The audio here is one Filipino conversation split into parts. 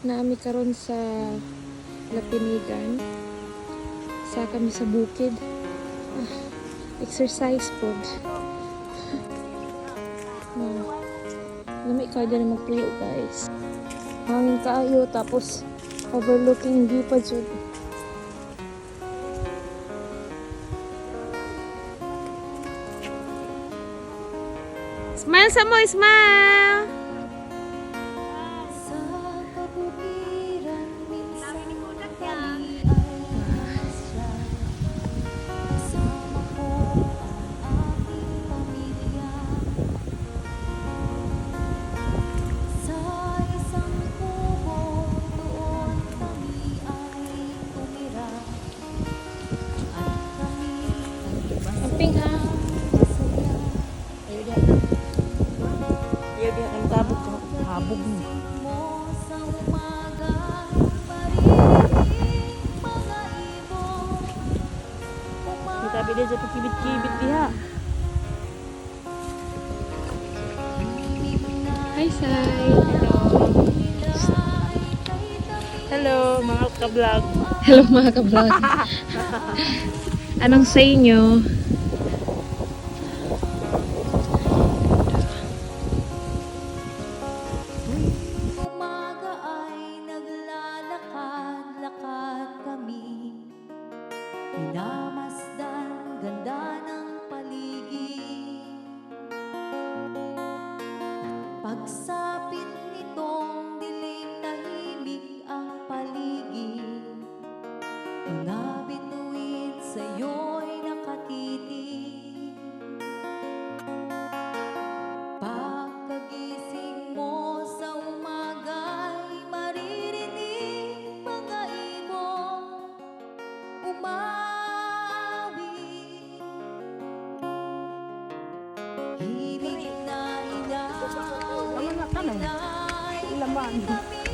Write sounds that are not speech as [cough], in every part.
Naami karon sa Lapinigan. Sa kami sa bukid. Ah, exercise po. Ah, Lami ka dyan magpuyo guys. Hangin kaayo tapos overlooking view pa dyan. Smile sa mo, smile! Diha ang tabog ko. Habog mo. mo sa umaga Maririnig mga ibon Kita bida sa pagkibit-kibit diha. Hi, Sai! Hello, mga ka-vlog. Hello mga ka-vlog. [laughs] Anong say nyo? Minamasdan ganda ng paligid. At pagsapit nitong dilim tahimik ang paligid. Mga one.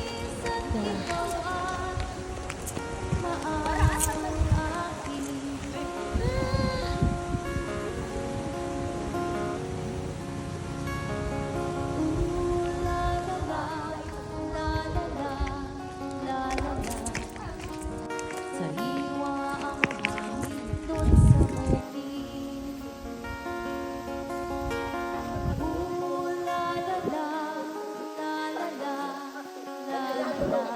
나